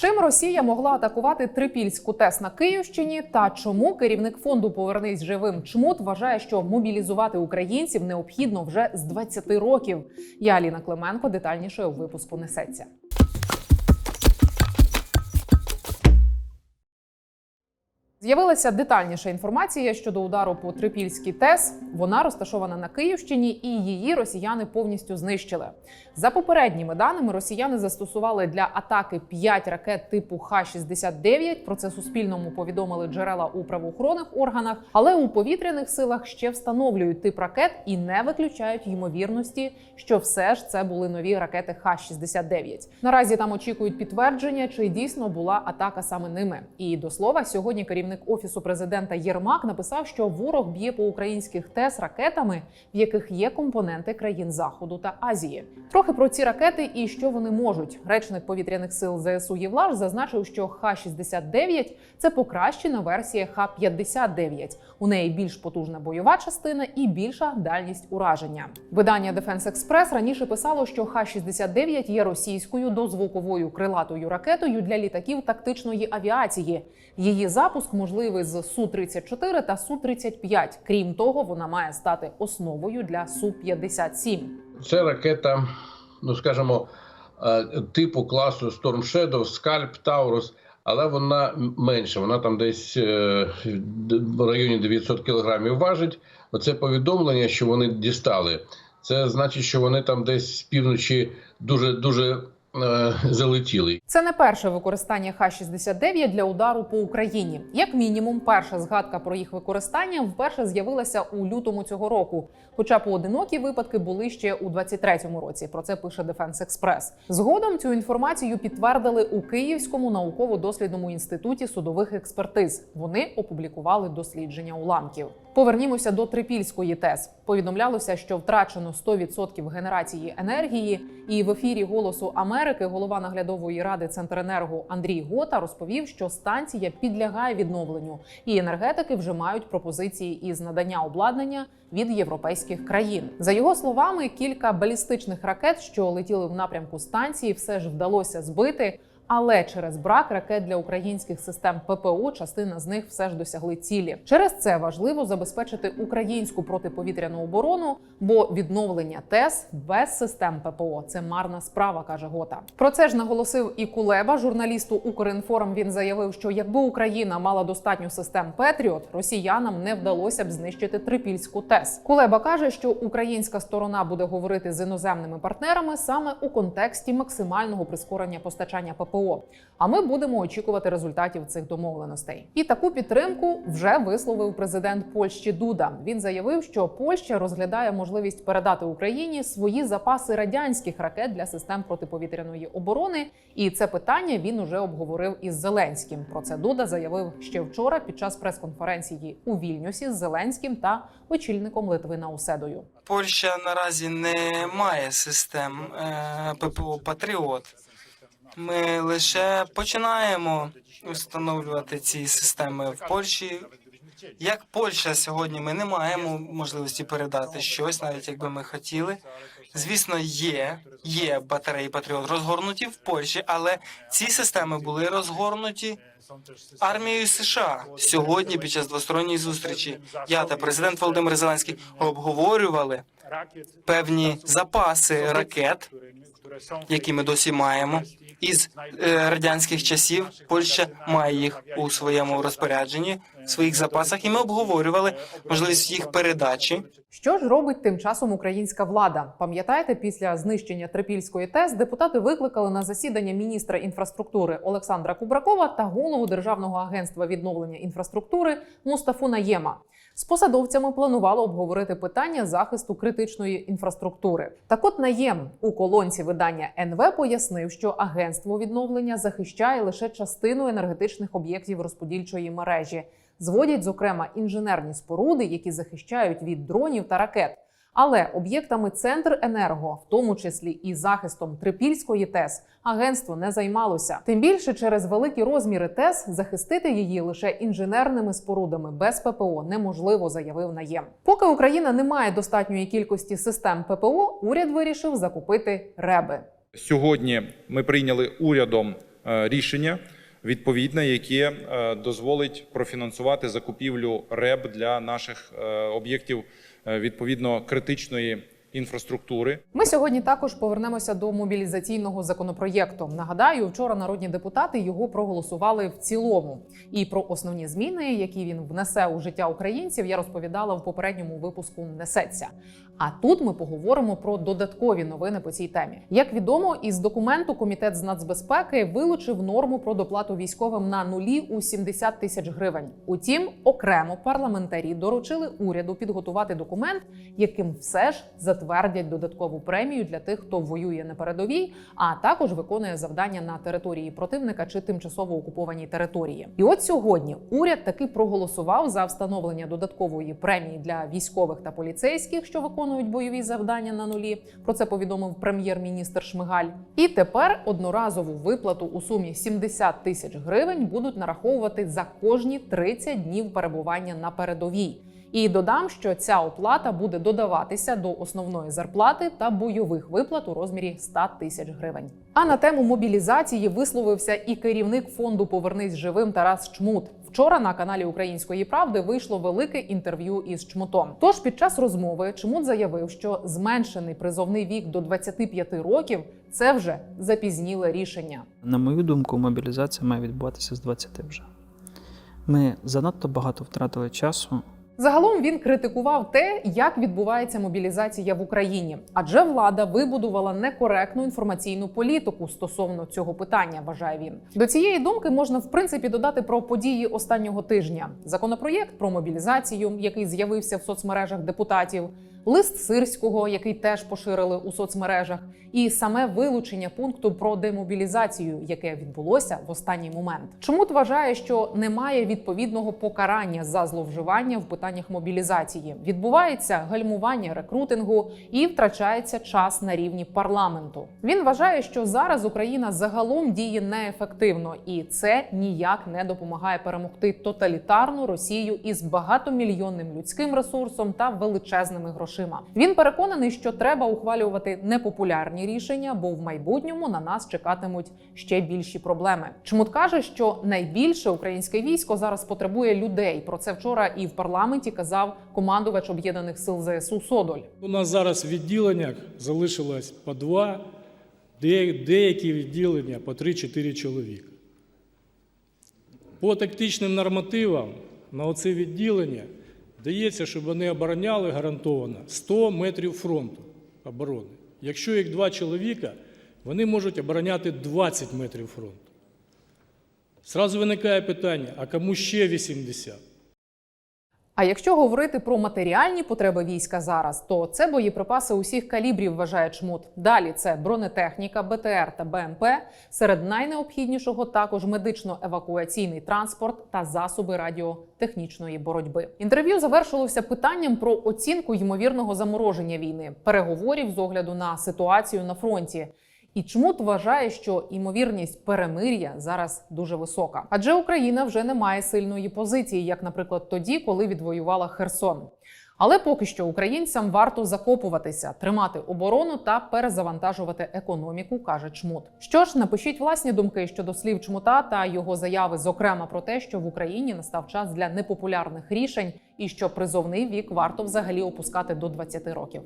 Чим Росія могла атакувати Трипільську ТЕС на Київщині? Та чому керівник фонду Повернись живим чмут вважає, що мобілізувати українців необхідно вже з 20 років? Я Аліна Клименко детальніше у випуску несеться. З'явилася детальніша інформація щодо удару по Трипільській ТЕС. Вона розташована на Київщині, і її росіяни повністю знищили. За попередніми даними, росіяни застосували для атаки 5 ракет типу Х-69. Про це суспільному повідомили джерела у правоохоронних органах. Але у повітряних силах ще встановлюють тип ракет і не виключають ймовірності, що все ж це були нові ракети Х-69. Наразі там очікують підтвердження, чи дійсно була атака саме ними. І до слова, сьогодні керівник офісу президента Єрмак написав, що ворог б'є по українських ТЕС ракетами, в яких є компоненти країн Заходу та Азії. Трохи про ці ракети і що вони можуть. Речник повітряних сил ЗСУ Євлаш зазначив, що Х-69 – це покращена версія Х-59. У неї більш потужна бойова частина і більша дальність ураження. Видання Defense Express раніше писало, що Х-69 є російською дозвуковою крилатою ракетою для літаків тактичної авіації. Її запуск можливий з Су-34 та Су-35. Крім того, вона має стати основою для Су-57. Це ракета, ну скажімо, е, типу класу Storm Shadow, Scalp, Taurus, але вона менша. Вона там десь е, в районі 900 кілограмів важить. Оце повідомлення, що вони дістали. Це значить, що вони там десь з півночі дуже дуже залетіли. Це не перше використання Х-69 для удару по Україні. Як мінімум, перша згадка про їх використання вперше з'явилася у лютому цього року. Хоча поодинокі випадки були ще у 23-му році. Про це пише Defense Express. Згодом цю інформацію підтвердили у Київському науково-дослідному інституті судових експертиз. Вони опублікували дослідження уламків. Повернімося до Трипільської ТЕС. Повідомлялося, що втрачено 100% генерації енергії. І в ефірі Голосу Америки голова наглядової ради Центренерго Андрій Гота розповів, що станція підлягає відновленню, і енергетики вже мають пропозиції із надання обладнання від європейських країн. За його словами, кілька балістичних ракет, що летіли в напрямку станції, все ж вдалося збити. Але через брак ракет для українських систем ППО частина з них все ж досягли цілі. Через це важливо забезпечити українську протиповітряну оборону, бо відновлення ТЕС без систем ППО це марна справа, каже Гота. Про це ж наголосив і Кулеба, журналісту Укрінформ. Він заявив, що якби Україна мала достатньо систем Петріот, росіянам не вдалося б знищити трипільську ТЕС. Кулеба каже, що українська сторона буде говорити з іноземними партнерами саме у контексті максимального прискорення постачання ППО. А ми будемо очікувати результатів цих домовленостей. І таку підтримку вже висловив президент Польщі Дуда. Він заявив, що Польща розглядає можливість передати Україні свої запаси радянських ракет для систем протиповітряної оборони. І це питання він уже обговорив із Зеленським. Про це Дуда заявив ще вчора під час прес-конференції у Вільнюсі з Зеленським та очільником Литви Науседою. Польща наразі не має систем е, ППО Патріот. Ми лише починаємо встановлювати ці системи в Польщі. Як Польща сьогодні, ми не маємо можливості передати щось, навіть якби ми хотіли. Звісно, є, є батареї Патріот розгорнуті в Польщі, але ці системи були розгорнуті армією США сьогодні. Під час двосторонньої зустрічі я та президент Володимир Зеленський обговорювали певні запаси ракет, які ми досі маємо. Із е, радянських часів Польща має їх у своєму розпорядженні, своїх запасах, і ми обговорювали можливість їх передачі. Що ж робить тим часом українська влада? Пам'ятаєте, після знищення Трипільської ТЕС депутати викликали на засідання міністра інфраструктури Олександра Кубракова та голову Державного агентства відновлення інфраструктури Мустафу Наєма. З посадовцями планувало обговорити питання захисту критичної інфраструктури. Так от Наєм у колонці видання НВ пояснив, що агентство відновлення захищає лише частину енергетичних об'єктів розподільчої мережі. Зводять, зокрема, інженерні споруди, які захищають від дронів та ракет. Але об'єктами Центр енерго, в тому числі і захистом Трипільської ТЕС, агентство не займалося. Тим більше через великі розміри ТЕС захистити її лише інженерними спорудами без ППО неможливо, заявив Наєм. Поки Україна не має достатньої кількості систем ППО, уряд вирішив закупити реби. Сьогодні ми прийняли урядом е, рішення відповідне, яке е, дозволить профінансувати закупівлю РЕБ для наших е, об'єктів е, відповідно критичної інфраструктури. Ми сьогодні також повернемося до мобілізаційного законопроєкту. Нагадаю, вчора народні депутати його проголосували в цілому. І про основні зміни, які він внесе у життя українців, я розповідала в попередньому випуску Несеться. А тут ми поговоримо про додаткові новини по цій темі. Як відомо, із документу комітет з нацбезпеки вилучив норму про доплату військовим на нулі у 70 тисяч гривень. Утім, окремо парламентарі доручили уряду підготувати документ, яким все ж затвердять додаткову премію для тих, хто воює на передовій, а також виконує завдання на території противника чи тимчасово окупованій території. І от сьогодні уряд таки проголосував за встановлення додаткової премії для військових та поліцейських, що виконують бойові завдання на нулі. Про це повідомив прем'єр-міністр Шмигаль. І тепер одноразову виплату у сумі 70 тисяч гривень будуть нараховувати за кожні 30 днів перебування на передовій. І додам, що ця оплата буде додаватися до основної зарплати та бойових виплат у розмірі 100 тисяч гривень. А на тему мобілізації висловився і керівник фонду Повернись живим Тарас Чмут. Вчора на каналі Української правди вийшло велике інтерв'ю із Чмутом. Тож під час розмови Чмут заявив, що зменшений призовний вік до 25 років це вже запізніле рішення. На мою думку, мобілізація має відбуватися з 20 вже. Ми занадто багато втратили часу. Загалом він критикував те, як відбувається мобілізація в Україні, адже влада вибудувала некоректну інформаційну політику стосовно цього питання. Вважає він до цієї думки можна в принципі додати про події останнього тижня: законопроєкт про мобілізацію, який з'явився в соцмережах депутатів, лист сирського, який теж поширили у соцмережах, і саме вилучення пункту про демобілізацію, яке відбулося в останній момент. Чомут вважає, що немає відповідного покарання за зловживання в питаннях мобілізації. Відбувається гальмування рекрутингу і втрачається час на рівні парламенту. Він вважає, що зараз Україна загалом діє неефективно, і це ніяк не допомагає перемогти тоталітарну Росію із багатомільйонним людським ресурсом та величезними грошима. Він переконаний, що треба ухвалювати непопулярні рішення, бо в майбутньому на нас чекатимуть ще більші проблеми. Чмут каже, що найбільше українське військо зараз потребує людей. Про це вчора і в парламенті казав командувач об'єднаних сил ЗСУ Содоль. У нас зараз в відділеннях залишилось по два, деякі відділення по 3-4 чоловіка. По тактичним нормативам на оце відділення дається, щоб вони обороняли гарантовано 100 метрів фронту оборони. Якщо їх два чоловіка, вони можуть обороняти 20 метрів фронту. Сразу виникає питання: а кому ще 80? А якщо говорити про матеріальні потреби війська зараз, то це боєприпаси усіх калібрів, вважає чмут. Далі це бронетехніка, БТР та БМП. Серед найнеобхіднішого також медично-евакуаційний транспорт та засоби радіотехнічної боротьби. Інтерв'ю завершилося питанням про оцінку ймовірного замороження війни, переговорів з огляду на ситуацію на фронті. І Чмут вважає, що імовірність перемир'я зараз дуже висока, адже Україна вже не має сильної позиції, як, наприклад, тоді, коли відвоювала Херсон. Але поки що українцям варто закопуватися, тримати оборону та перезавантажувати економіку, каже Чмут. Що ж, напишіть власні думки щодо слів Чмута та його заяви, зокрема про те, що в Україні настав час для непопулярних рішень і що призовний вік варто взагалі опускати до 20 років.